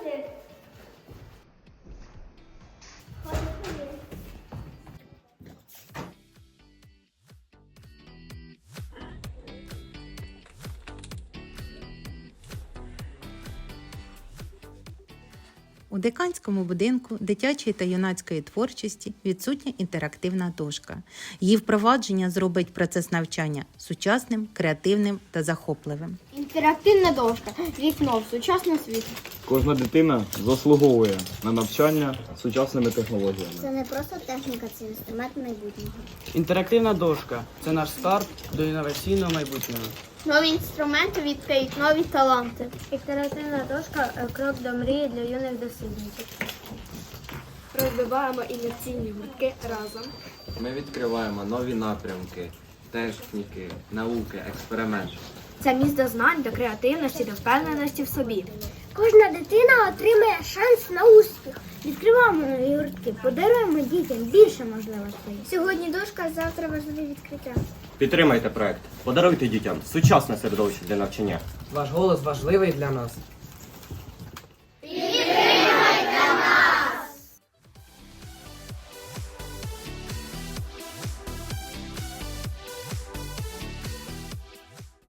Ходи, ходи. Ходи. У деканському будинку дитячої та юнацької творчості відсутня інтерактивна дошка. Її впровадження зробить процес навчання сучасним, креативним та захопливим. Інтерактивна дошка. Вікно в сучасний світ. Кожна дитина заслуговує на навчання сучасними технологіями. Це не просто техніка, це інструмент майбутнього. Інтерактивна дошка це наш старт до інноваційного майбутнього. Нові інструменти відкриють нові таланти. Інтерактивна дошка крок до мрії для юних дослідників. Розбиваємо інерційні гуртки разом. Ми відкриваємо нові напрямки, техніки, науки, експерименти. Це місце знань до креативності, до впевненості в собі. Кожна дитина отримає шанс на успіх. Відкриваємо нові гуртки, подаруємо дітям більше можливостей. Сьогодні дошка, завтра важливі відкриття. Підтримайте проект. Подаруйте дітям сучасне середовище для навчання. Ваш голос важливий для нас.